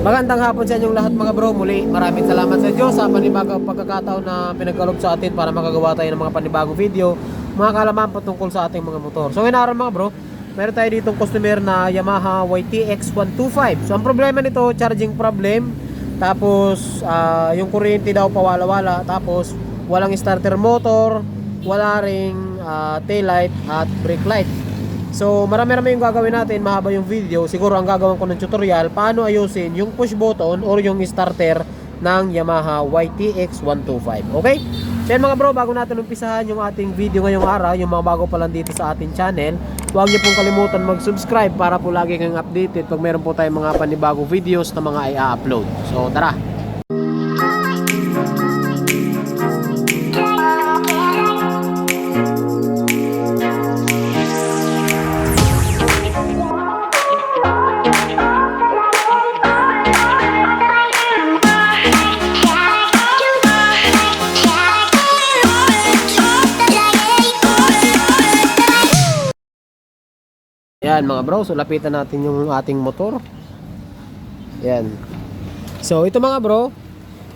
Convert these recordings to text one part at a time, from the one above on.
Magandang hapon sa inyong lahat mga bro. Muli, maraming salamat sa Diyos sa panibagong pagkakataon na pinagkalog sa atin para makagawa tayo ng mga panibagong video, mga kalaman patungkol sa ating mga motor. So, inaral mga bro, meron tayo ditong customer na Yamaha YTX 125. So, ang problema nito, charging problem. Tapos, ah, yung kuryente daw pawala-wala. Tapos, walang starter motor, wala ring ah, taillight at brake light. So, marami-rami yung gagawin natin, mahaba yung video. Siguro ang gagawin ko ng tutorial, paano ayusin yung push button or yung starter ng Yamaha YTX 125. Okay? So mga bro, bago natin umpisahan yung ating video ngayong araw, yung mga bago pa lang dito sa ating channel, huwag niyo pong kalimutan mag-subscribe para po lagi kayong updated pag meron po tayong mga panibagong videos na mga i-upload. So, tara! Yan mga bro, so lapitan natin yung ating motor. Yan. So ito mga bro,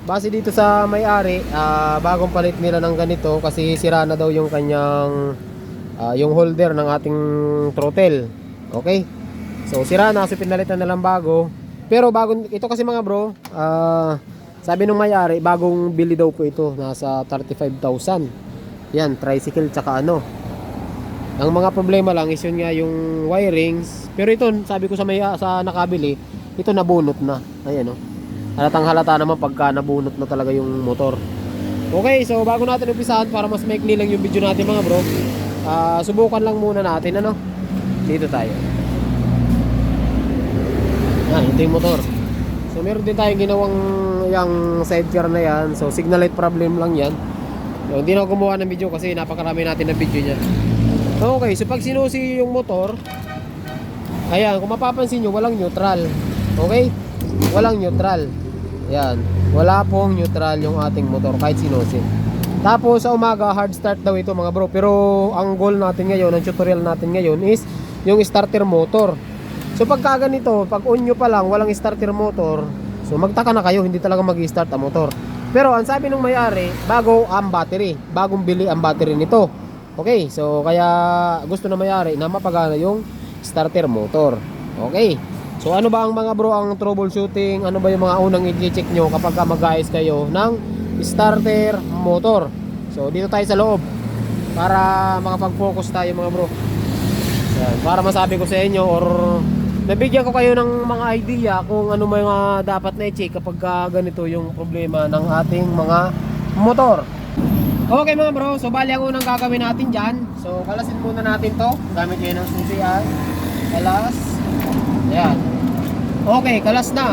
base dito sa may-ari, ah, bagong palit nila ng ganito kasi sira na daw yung kanyang ah, yung holder ng ating throttle. Okay? So sira na, so pinalitan na lang bago. Pero bago ito kasi mga bro, ah, sabi nung may-ari, bagong bili daw po ito, nasa 35,000. Yan, tricycle tsaka ano, ang mga problema lang is yun nga yung wirings. Pero ito, sabi ko sa may sa nakabili, ito nabunot na. Ayan oh. Halatang halata naman pagka nabunot na talaga yung motor. Okay, so bago natin umpisahan para mas maikli lang yung video natin mga bro. ah, subukan lang muna natin ano. Dito tayo. Yan, ito yung motor. So meron din tayong ginawang yung sidecar na yan. So signal light problem lang yan. So, hindi na gumawa ng video kasi napakarami natin ng video niya. Okay, so pag sinusi yung motor, ayan, kung mapapansin nyo, walang neutral. Okay? Walang neutral. Ayan, wala pong neutral yung ating motor kahit sinusi. Tapos sa umaga, hard start daw ito mga bro. Pero ang goal natin ngayon, ang tutorial natin ngayon is yung starter motor. So pagka ganito, pag on nyo pa lang, walang starter motor, so magtaka na kayo, hindi talaga mag-start ang motor. Pero ang sabi ng may-ari, bago ang battery, bagong bili ang battery nito. Okay, so kaya gusto na may-ari na mapagana yung starter motor. Okay. So ano ba ang mga bro ang troubleshooting? Ano ba yung mga unang i-check nyo kapag mag-ayos kayo ng starter motor? So dito tayo sa loob para makapag-focus tayo mga bro. Yan, para masabi ko sa inyo or nabigyan ko kayo ng mga idea kung ano mga dapat na i-check kapag ganito yung problema ng ating mga motor. Okay mga bro, so bali ang unang gagawin natin dyan. So kalasin muna natin to. Gamit kayo ng susi ay. Kalas. Ayan. Okay, kalas na.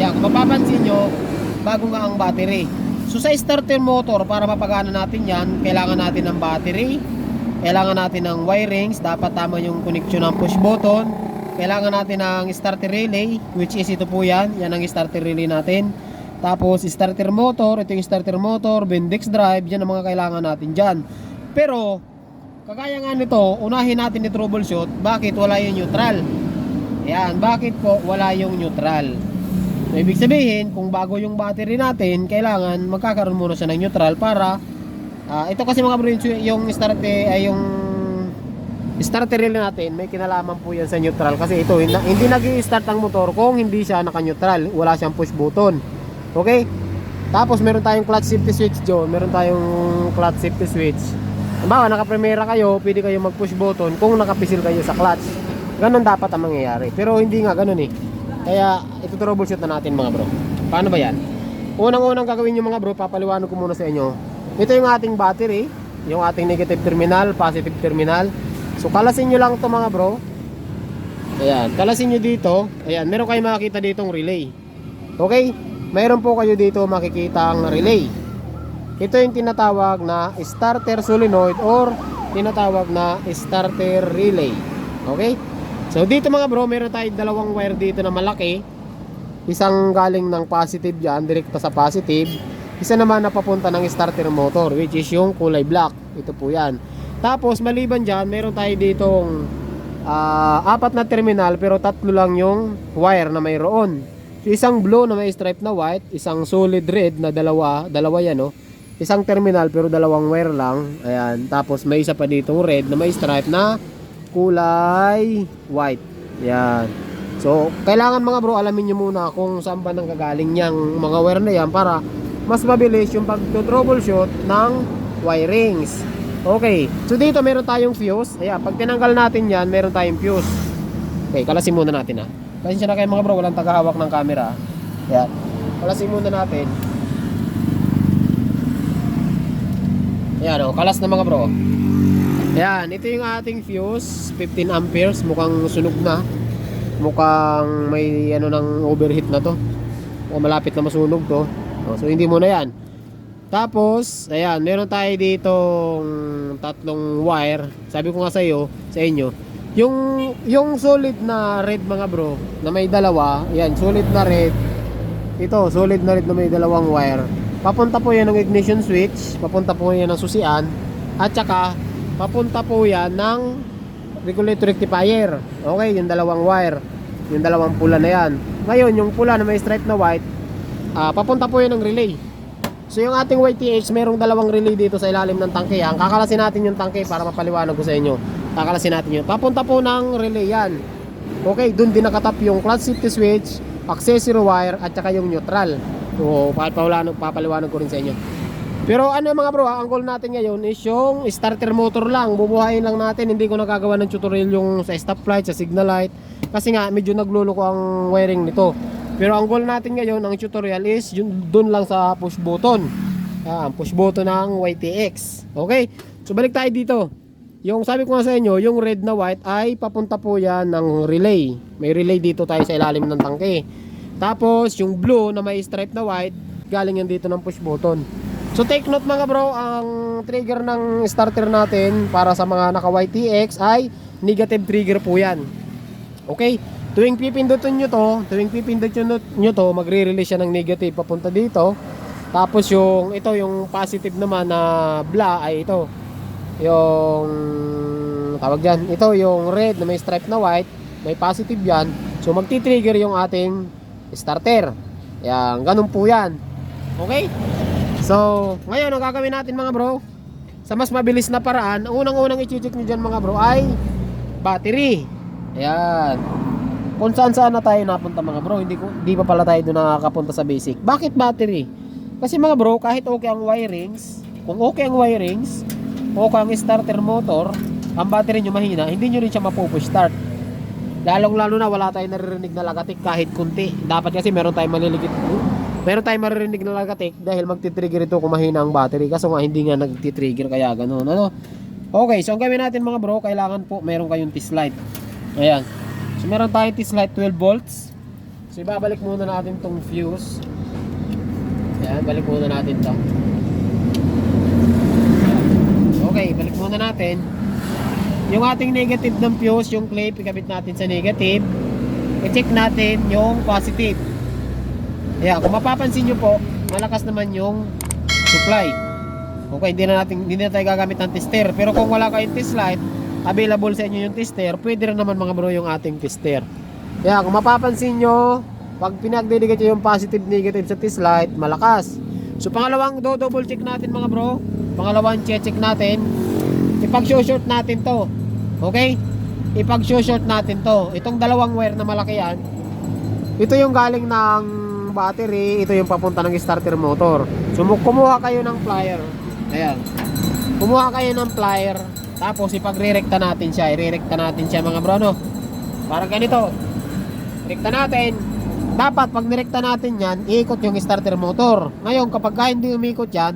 Ayan, kung mapapansin nyo, bago nga ang battery. So sa starter motor, para mapagana natin yan, kailangan natin ng battery. Kailangan natin ng wirings. Dapat tama yung connection ng push button. Kailangan natin ng starter relay, which is ito po yan. Yan ang starter relay natin. Tapos starter motor, ito yung starter motor, Bendix drive, yan ang mga kailangan natin dyan. Pero, kagaya nga nito, unahin natin ni troubleshoot, bakit wala yung neutral? Yan, bakit po wala yung neutral? So, ibig sabihin, kung bago yung battery natin, kailangan magkakaroon muna siya ng neutral para, ah, ito kasi mga bro, yung- starter, ay yung starter relay natin, may kinalaman po yan sa neutral kasi ito, hindi, hindi nag-i-start ang motor kung hindi siya naka-neutral, wala siyang push button. Okay? Tapos meron tayong clutch safety switch dyan. Meron tayong clutch safety switch. Halimbawa, naka-primera kayo, pwede kayo mag-push button kung nakapisil kayo sa clutch. Ganon dapat ang mangyayari. Pero hindi nga ganon eh. Kaya ito troubleshoot na natin mga bro. Paano ba yan? Unang-unang gagawin nyo mga bro, papaliwanag ko muna sa inyo. Ito yung ating battery, yung ating negative terminal, positive terminal. So kalasin nyo lang to mga bro. Ayan, kalasin nyo dito. Ayan, meron kayo makikita ditong relay. Okay? Mayroon po kayo dito makikita ang relay. Ito yung tinatawag na starter solenoid or tinatawag na starter relay. Okay? So dito mga bro, meron tayong dalawang wire dito na malaki. Isang galing ng positive dyan, direkta sa positive. Isa naman na papunta ng starter motor, which is yung kulay black. Ito po yan. Tapos maliban dyan, meron tayo ditong ah, apat na terminal pero tatlo lang yung wire na mayroon. Isang blue na may stripe na white, isang solid red na dalawa, dalawa yan, no? Isang terminal pero dalawang wire lang. Ayan. Tapos may isa pa ditong red na may stripe na kulay white. Yan. So, kailangan mga bro, alamin nyo muna kung saan ba nang gagaling yang mga wire na yan para mas mabilis yung pag-troubleshoot ng wirings. Okay. So, dito meron tayong fuse. Ayan, pag tinanggal natin yan, meron tayong fuse. Okay, kalasin muna natin ha. Pasensya na kayo mga bro, walang tagahawak ng camera. Ayan. Kalasin muna natin. Ayan o, kalas na mga bro. Ayan, ito yung ating fuse, 15 amperes, mukhang sunog na. Mukhang may ano ng overheat na to. O malapit na masunog to. O, so hindi muna yan. Tapos, ayan, meron tayo ditong tatlong wire. Sabi ko nga sa iyo, sa inyo, yung yung solid na red mga bro, na may dalawa, ayan, solid na red. Ito, solid na red na may dalawang wire. Papunta po yan ng ignition switch, papunta po yan ng susian, at saka papunta po yan ng regulator rectifier. Okay, yung dalawang wire, yung dalawang pula na yan. Ngayon, yung pula na may stripe na white, ah, papunta po yan ng relay. So yung ating YTH, merong dalawang relay dito sa ilalim ng tangke. Yan. Kakalasin natin yung tangke para mapaliwanag ko sa inyo. Kakalasin natin yun. Papunta po ng relay yan. Okay, dun din nakatap yung clutch safety switch, accessory wire, at saka yung neutral. So, papaliwanag, papaliwanag ko rin sa inyo. Pero ano mga bro, ang goal natin ngayon is yung starter motor lang. Bubuhayin lang natin. Hindi ko nagagawa ng tutorial yung sa stoplight, sa signal light. Kasi nga, medyo nagluloko ang wiring nito. Pero ang goal natin ngayon, ang tutorial is yun dun lang sa push button. Ah, push button ng YTX. Okay? So balik tayo dito. Yung sabi ko nga sa inyo, yung red na white ay papunta po yan ng relay. May relay dito tayo sa ilalim ng tangke. Tapos yung blue na may stripe na white, galing yan dito ng push button. So take note mga bro, ang trigger ng starter natin para sa mga naka YTX ay negative trigger po yan. Okay? Tuwing pipindutin nyo to, tuwing pipindutin nyo, to, magre-release siya ng negative papunta dito. Tapos yung, ito yung positive naman na bla ay ito. Yung, tawag dyan, ito yung red na may stripe na white, may positive yan. So magti-trigger yung ating starter. Yan, ganun po yan. Okay? So, ngayon ang gagawin natin mga bro, sa mas mabilis na paraan, ang unang-unang i-check nyo dyan mga bro ay battery. Ayan. Kung saan saan na tayo napunta mga bro, hindi, ko, hindi pa pala tayo doon nakakapunta sa basic. Bakit battery? Kasi mga bro, kahit okay ang wirings, kung okay ang wirings, okay ang starter motor, ang battery nyo mahina, hindi nyo rin siya mapupush start. Lalong lalo na wala tayong naririnig na lagatik kahit kunti. Dapat kasi meron tayong maliligit. Meron tayong maririnig na lagatik dahil magti-trigger ito kung mahina ang battery. Kaso nga hindi nga nagti-trigger kaya ganun. Ano? Okay, so ang gawin natin mga bro, kailangan po meron kayong test light. Ayan. So meron tayong test light 12 volts. So ibabalik muna natin tong fuse. Ayan, balik muna natin to. Okay, balik muna natin. Yung ating negative ng fuse, yung clip, ikabit natin sa negative. I-check natin yung positive. Ayan, kung mapapansin nyo po, malakas naman yung supply. Okay, hindi na natin hindi na tayo gagamit ng tester. Pero kung wala kayong test light, available sa inyo yung tester, pwede rin naman mga bro yung ating tester. Kaya kung mapapansin nyo, pag pinagdedicate yung positive negative sa test light, malakas. So pangalawang do double check natin mga bro. Pangalawang check check natin. Ipag-short natin to. Okay? Ipag-short natin to. Itong dalawang wire na malaki yan. Ito yung galing ng battery, ito yung papunta ng starter motor. So mu- kumuha kayo ng plier. Ayan. Kumuha kayo ng plier. Tapos ipagre-rekta natin siya. I-rekta natin siya mga bro no. Para ganito. Rekta natin. Dapat pag nirekta natin yan, iikot yung starter motor. Ngayon kapag ka hindi umikot yan,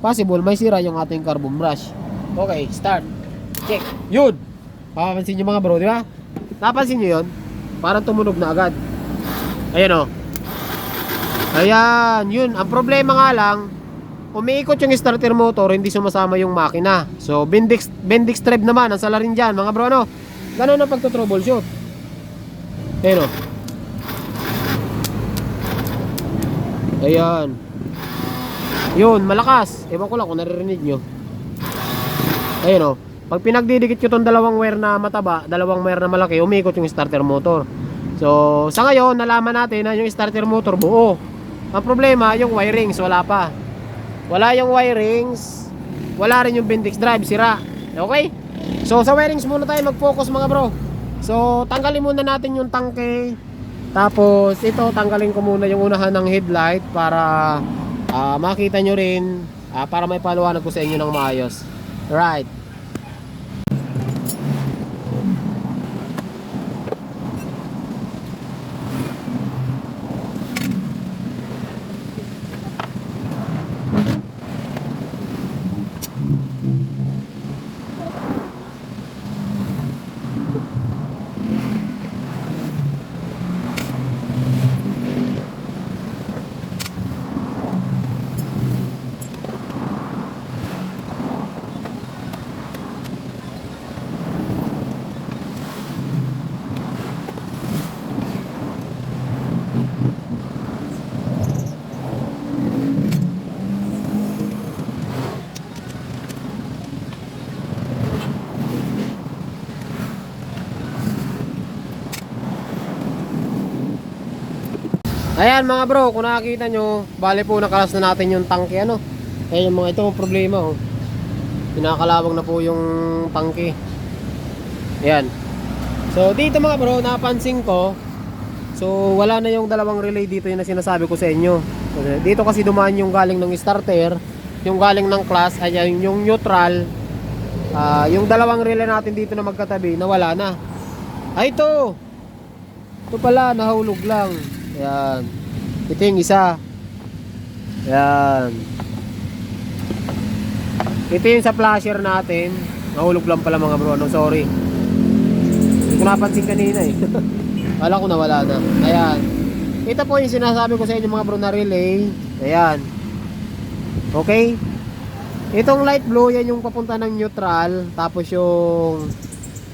possible may sira yung ating carbon brush. Okay, start. Check. Yun. Papansin nyo mga bro, di ba? Napansin nyo yun? Parang tumunog na agad. Ayan o. Ayan, yun. Ang problema nga lang, umiikot yung starter motor, hindi sumasama yung makina. So, Bendix, Bendix drive naman, ang sala rin dyan, mga bro, ano? Ganun ang pagto-troubleshoot. Ayan o. Ayan. Yun, malakas. Ewan ko lang kung naririnig nyo. Ayan o. Pag pinagdidikit ko tong dalawang wire na mataba, dalawang wire na malaki, umikot yung starter motor. So, sa ngayon, nalaman natin na yung starter motor buo. Ang problema, yung wirings, wala pa. Wala yung wirings, wala rin yung Bendix drive, sira. Okay? So, sa wirings muna tayo mag-focus mga bro. So, tanggalin muna natin yung tangke. Tapos, ito, tanggalin ko muna yung unahan ng headlight para ah, makita nyo rin, ah, para may paliwanag ko sa inyo ng maayos. Right. Ayan mga bro, kung nakakita nyo, bale po nakalas na natin yung tangke ano. Kaya yung mga ito ang problema oh. Pinakalawang na po yung tangke. Ayan. So dito mga bro, napansin ko, so wala na yung dalawang relay dito yung na sinasabi ko sa inyo. Dito kasi dumaan yung galing ng starter, yung galing ng class, ayan yung neutral. Ah, yung dalawang relay natin dito na magkatabi, nawala na. Ay ito! Ito pala, nahulog lang. Ayan. Ito yung isa. Ayan. Ito yung sa flasher natin. Nahulog lang pala mga bro. No, sorry. Hindi ko napansin kanina eh. Kala ko nawala na. Ayan. Ito po yung sinasabi ko sa inyo mga bro na relay. Ayan. Okay? Itong light blue, yan yung papunta ng neutral. Tapos yung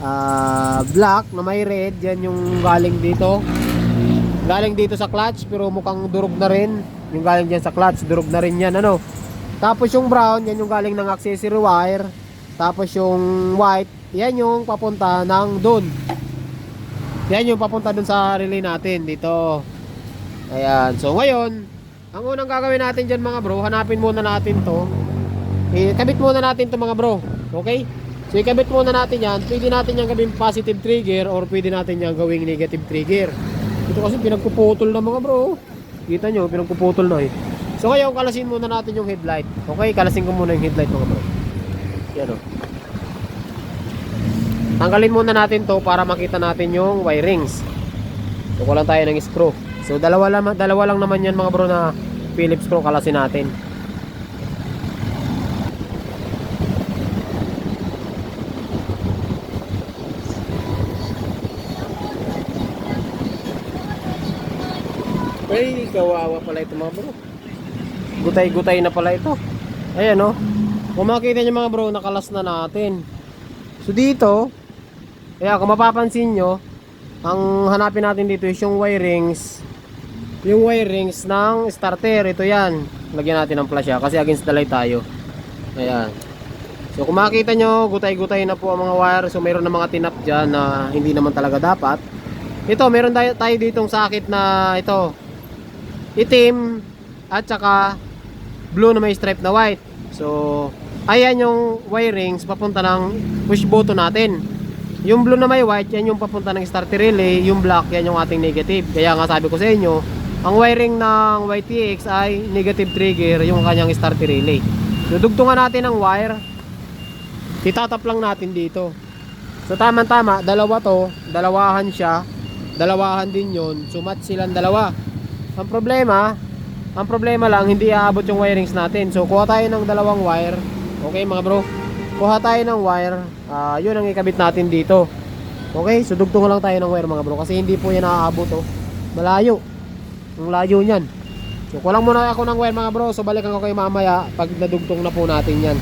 ah, black na may red, yan yung galing dito. Galing dito sa clutch pero mukhang durog na rin. Yung galing dyan sa clutch, durog na rin yan. Ano? Tapos yung brown, yan yung galing ng accessory wire. Tapos yung white, yan yung papunta ng dun. Yan yung papunta dun sa relay natin dito. Ayan. So ngayon, ang unang gagawin natin dyan mga bro, hanapin muna natin to. Ikabit muna natin to mga bro. Okay? So ikabit muna natin yan. Pwede natin yan gawing positive trigger or pwede natin yan gawing negative trigger. Ito kasi pinagpuputol na mga bro. Kita nyo, pinagpuputol na eh. So ngayon, kalasin muna natin yung headlight. Okay, kalasin ko muna yung headlight mga bro. Yan o. Tanggalin muna natin to para makita natin yung wirings. Lang tayo ng screw. So dalawa lang, dalawa lang naman yan mga bro na Phillips screw kalasin natin. Ay, kawawa pala ito mga bro. Gutay-gutay na pala ito. Ayan oh. Kung makikita nyo mga bro, nakalas na natin. So dito, kaya kung mapapansin nyo, ang hanapin natin dito is yung wirings. Yung wirings ng starter. Ito yan. Lagyan natin ng flash ha, kasi against the light tayo. Ayan. So kung makikita nyo, gutay-gutay na po ang mga wire. So mayroon na mga tinap dyan na hindi naman talaga dapat. Ito, meron tayo, tayo ditong sakit na ito. Itim at saka blue na may stripe na white. So, ayan yung wirings papunta ng push button natin. Yung blue na may white, yan yung papunta ng starter relay. Yung black, yan yung ating negative. Kaya nga sabi ko sa inyo, ang wiring ng YTX ay negative trigger yung kanyang starter relay. So, dugtungan natin ang wire. Titatap lang natin dito. So, tama-tama, dalawa to, dalawahan siya, dalawahan din yon sumat silang dalawa. Ang problema, ang problema lang, hindi aabot yung wirings natin. So, kuha tayo ng dalawang wire. Okay, mga bro? Kuha tayo ng wire. ah yun ang ikabit natin dito. Okay, so dugtungan lang tayo ng wire, mga bro. Kasi hindi po yan naaabot, oh. Malayo. Ang layo niyan. So, kulang muna ako ng wire, mga bro. So, balikan ko kayo mamaya pag nadugtong na po natin yan.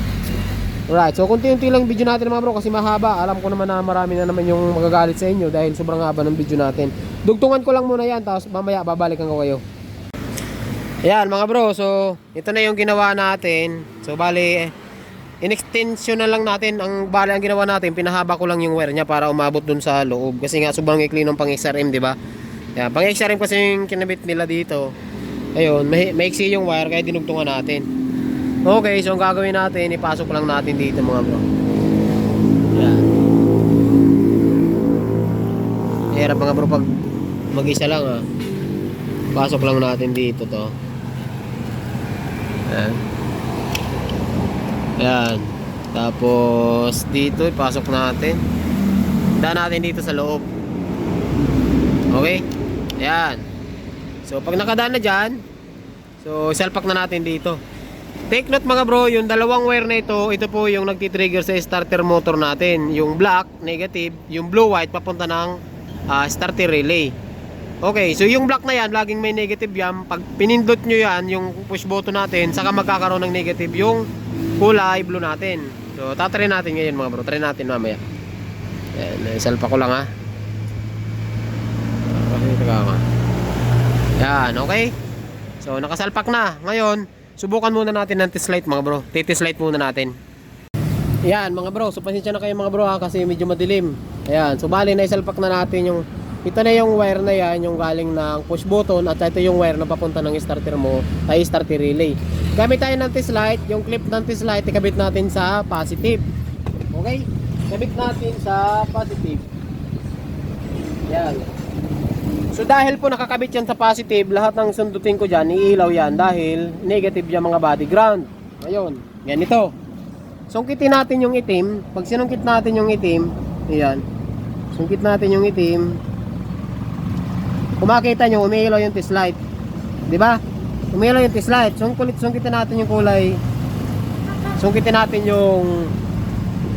Alright, so kunti-unti lang video natin mga bro kasi mahaba. Alam ko naman na marami na naman yung magagalit sa inyo dahil sobrang haba ng video natin. Dugtungan ko lang muna yan tapos mamaya babalikan ko kayo. Ayan mga bro, so ito na yung ginawa natin. So bali, in-extension na lang natin. Ang bali ang ginawa natin, pinahaba ko lang yung wire niya para umabot dun sa loob. Kasi nga sobrang ikli ng pang XRM, di ba? Yan, pang rin kasi yung kinabit nila dito. Ayun, may, maiksi yung wire kaya dinugtungan natin. Okay, so ang gagawin natin, ipasok lang natin dito mga bro. Yan. Hirap mga bro pag mag-isa lang ah. Pasok lang natin dito to. Yan. Yan. Tapos dito ipasok natin. Daan natin dito sa loob. Okay? Yan. So pag nakadaan na dyan, so salpak na natin dito. Take note mga bro, yung dalawang wire na ito, ito po yung nagtitrigger sa starter motor natin. Yung black, negative, yung blue white papunta ng ah, starter relay. Okay, so yung black na yan, laging may negative yan. Pag pinindot nyo yan, yung push button natin, saka magkakaroon ng negative yung kulay blue natin. So, tatry natin ngayon mga bro. Try natin mamaya. Yan, isalpa ko lang ha. Okay, taga ka. Yan, okay. So, nakasalpak na. Ngayon, subukan muna natin ng test light mga bro. Test light muna natin. Yan mga bro, so pasensya na kayo mga bro ha kasi medyo madilim. Ayan, so bali na isalpak na natin yung ito na yung wire na yan, yung galing ng push button at ito yung wire na papunta ng starter mo ay starter relay. Gamit tayo ng test light, yung clip ng test light ikabit natin sa positive. Okay? Kabit natin sa positive. Yan. So dahil po nakakabit yan sa positive, lahat ng sundutin ko dyan, iilaw yan dahil negative yung mga body ground. Ngayon, ganito. Sungkitin natin yung itim. Pag sinungkit natin yung itim, ayan. Sungkit natin yung itim. Kung makita nyo, umiilaw yung test light. Di ba? Umiilaw yung test light. Sungkulit, sungkitin natin yung kulay. Sungkitin natin yung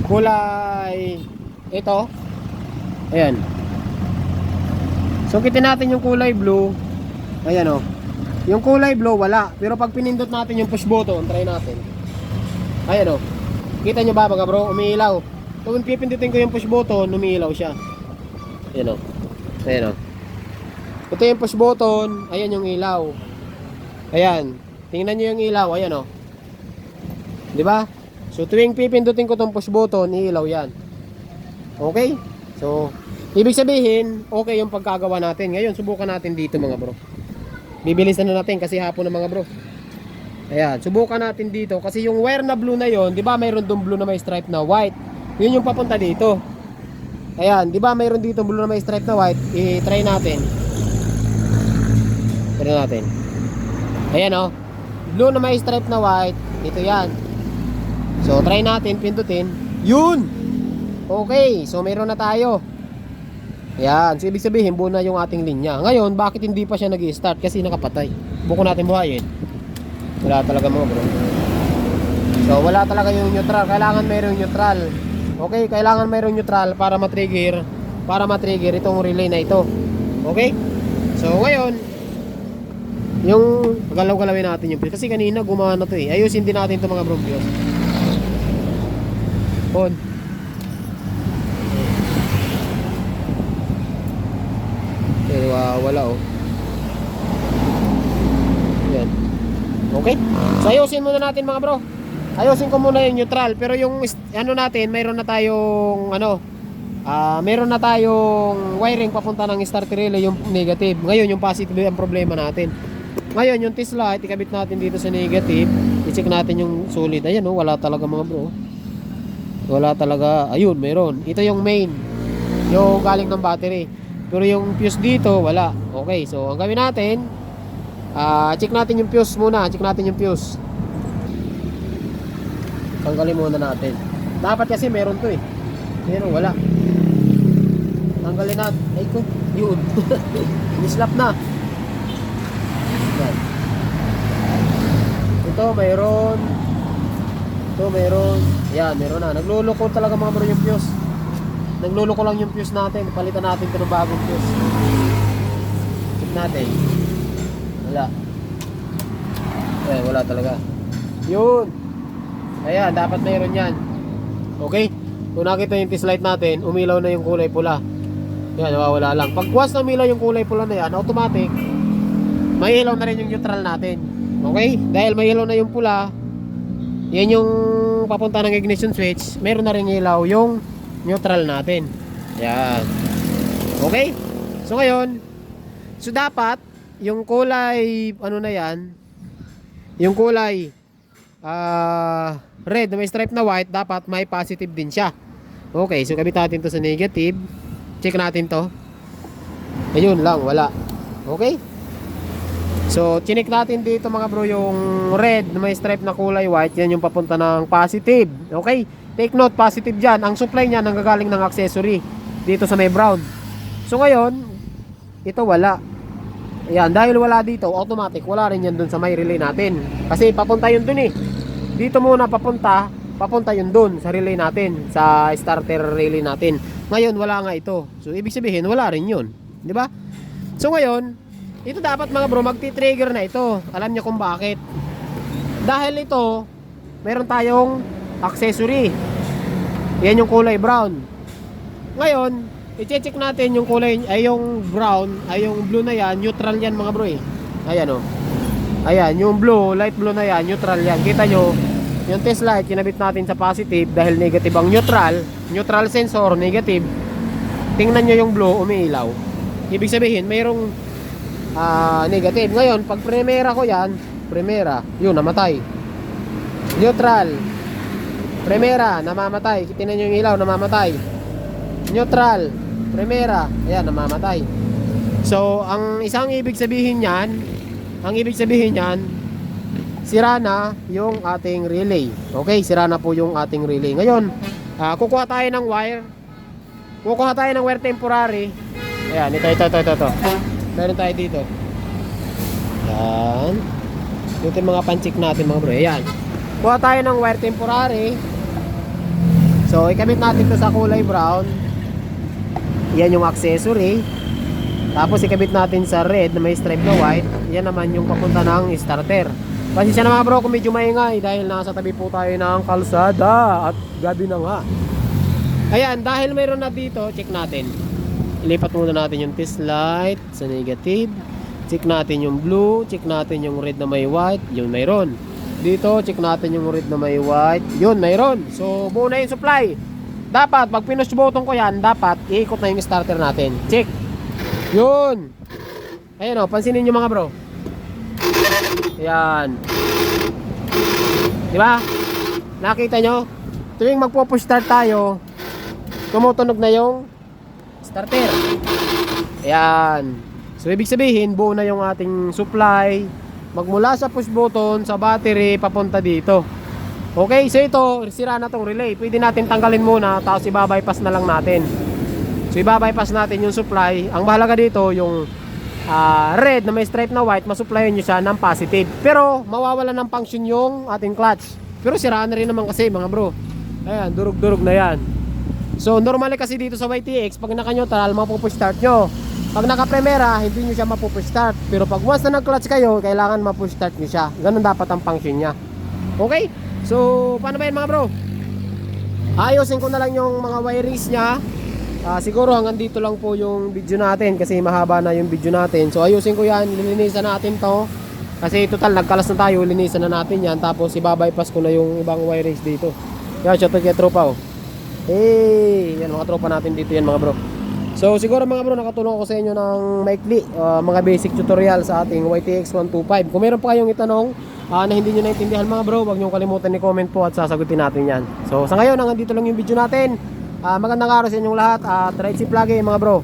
kulay ito. Ayan. Sungkitin natin yung kulay blue. Ayan o. Yung kulay blue, wala. Pero pag pinindot natin yung push button, try natin. Ayan o. Kita nyo ba mga bro? Umiilaw. Kung pipindutin ko yung push button, umiilaw siya. Ayan o. Ayan o. Ito yung push button. Ayan yung ilaw. Ayan. Tingnan nyo yung ilaw. Ayan o. Di ba? So tuwing pipindutin ko tong push button, iilaw yan. Okay? So, ibig sabihin, okay yung pagkagawa natin. Ngayon, subukan natin dito mga bro. Bibilisan na natin kasi hapon na mga bro. Ayan, subukan natin dito kasi yung wire na blue na yon, 'di ba? Mayroon dong blue na may stripe na white. 'Yun yung papunta dito. Ayan, 'di ba? Mayroon dito blue na may stripe na white. I-try natin. Try natin. Ayan oh. Blue na may stripe na white. Dito 'yan. So, try natin pindutin. 'Yun. Okay, so mayroon na tayo. Ayan, so ibig sabihin buo na yung ating linya. Ngayon, bakit hindi pa siya nag-start? Kasi nakapatay. Buko natin buhayin. Wala talaga mga bro. So wala talaga yung neutral. Kailangan mayroong neutral. Okay, kailangan mayroong neutral para ma-trigger para ma-trigger itong relay na ito. Okay? So ngayon, yung galaw-galawin natin yung fuse. Kasi kanina gumawa na to eh. Ayusin din natin ito mga bro fuse. On. Eh, wa- wala oh. Yan. Okay? So ayusin muna natin mga bro. Ayusin ko muna yung neutral pero yung ano natin, mayroon na tayong ano ah mayroon na tayong wiring papunta ng starter relay yung negative. Ngayon yung positive ang problema natin. Ngayon yung test light ikabit natin dito sa negative. I-check natin yung solid. Ayan oh, wala talaga mga bro. Wala talaga. Ayun, mayroon. Ito yung main. Yung galing ng battery. Pero yung fuse dito, wala. Okay, so ang gawin natin, Ah, check natin yung fuse muna. Check natin yung fuse. Tanggalin muna natin. Dapat kasi meron to eh. Pero wala. Tanggalin natin. Ay ko, yun. Nislap na. Ito mayroon. Ito mayroon. Yan, meron na. Nagluloko talaga mga bro yung fuse. Nagluloko lang yung fuse natin. Palitan natin ito ng bagong fuse. Check natin. Wala. Eh, wala talaga. Yun. Ayan, dapat mayroon yan. Okay? Kung nakita yung test light natin, umilaw na yung kulay pula. Yan, nawawala lang. Pag once na umilaw yung kulay pula na yan, automatic, may ilaw na rin yung neutral natin. Okay? Dahil may ilaw na yung pula, yan yung papunta ng ignition switch, meron na rin ilaw yung neutral natin. Yan. Okay? So ngayon, So dapat yung kulay ano na yan, yung kulay ah red na may stripe na white, dapat may positive din siya. Okay, so kabit natin to sa negative. Check natin to. Ayun lang, wala. Okay? So, chinik natin dito mga bro yung red na may stripe na kulay white. Yan yung papunta ng positive. Okay? Take note, positive dyan. Ang supply niya nanggagaling ng accessory dito sa may brown. So, ngayon, ito wala. Ayan, dahil wala dito, automatic, wala rin yan dun sa may relay natin. Kasi papunta yun dun eh. Dito muna papunta, papunta yun dun sa relay natin, sa starter relay natin. Ngayon, wala nga ito. So, ibig sabihin, wala rin yun. Di ba? So, ngayon, ito dapat mga bro, magti-trigger na ito. Alam niyo kung bakit. Dahil ito, meron tayong accessory. Yan yung kulay brown. Ngayon, i-check natin yung kulay, ay yung brown, ay yung blue na yan, neutral yan mga bro eh. Ayan o. Ayan, yung blue, light blue na yan, neutral yan. Kita nyo, yung test light, kinabit natin sa positive dahil negative ang neutral. Neutral sensor, negative. Tingnan nyo yung blue, umiilaw. Ibig sabihin, mayroong ah, negative. Ngayon, pag primera ko yan, primera, yun, namatay. Neutral. Primera, namamatay. Tingnan nyo yung ilaw, namamatay. Neutral. Primera, ayan, namamatay. So, ang isang ibig sabihin yan, ang ibig sabihin yan, sira na yung ating relay. Okay, sira na po yung ating relay. Ngayon, ah, kukuha tayo ng wire. Kukuha tayo ng wire temporary. Ayan, ito, ito, ito, ito, ito. Meron tayo dito. Yan. Ito yung mga panchik natin mga bro. Ayan. Kuha tayo ng wire temporary. So, ikabit natin to sa kulay brown. Yan yung accessory. Tapos ikabit natin sa red na may stripe na white. Yan naman yung papunta ng starter. Pasensya na mga bro kung medyo maingay dahil nasa tabi po tayo ng kalsada at gabi na nga. Ayan, dahil mayroon na dito, check natin. Ilipat muna natin yung test light sa negative. Check natin yung blue, check natin yung red na may white, yun mayroon. Dito, check natin yung red na may white, yun mayroon. So, buo yung supply. Dapat, pag pinush button ko yan, dapat iikot na yung starter natin. Check. Yun. Ayan o, pansinin nyo mga bro. Ayan. Di ba? Nakita nyo? Tuwing magpo-push start tayo, tumutunog na yung starter. Ayan. So, ibig sabihin, buo na yung ating supply. Magmula sa push button, sa battery, papunta dito. Okay, so ito, sira na tong relay. Pwede natin tanggalin muna, tapos ibabypass na lang natin. So, ibabypass natin yung supply. Ang mahalaga dito, yung ah, red na may stripe na white, masupplyan nyo siya ng positive. Pero, mawawala ng function yung ating clutch. Pero sira na rin naman kasi, mga bro. Ayan, durug-durug na yan. So, normally kasi dito sa YTX, pag naka-neutral, mapupush start nyo. Pag naka-primera, hindi nyo siya mapupush start. Pero pag once na nag-clutch kayo, kailangan mapush start nyo siya. Ganun dapat ang function niya. Okay? So, paano ba yan mga bro? Ayusin ko na lang yung mga wirings niya. Ah, siguro hanggang dito lang po yung video natin kasi mahaba na yung video natin. So, ayusin ko yan. Lilinisan natin to. Kasi total, nagkalas na tayo. Linisan na natin yan. Tapos, ibabypass ko na yung ibang wirings dito. Yan, shoutout kay tropa oh. Hey, yan mga tropa natin dito yan mga bro. So siguro mga bro nakatulong ako sa inyo ng maikli uh, mga basic tutorial sa ating YTX 125. Kung meron pa kayong itanong uh, na hindi nyo naintindihan mga bro, huwag nyo kalimutan i-comment po at sasagutin natin yan. So sa ngayon hanggang dito lang yung video natin. Uh, magandang araw sa inyong lahat at ride safe lagi mga bro.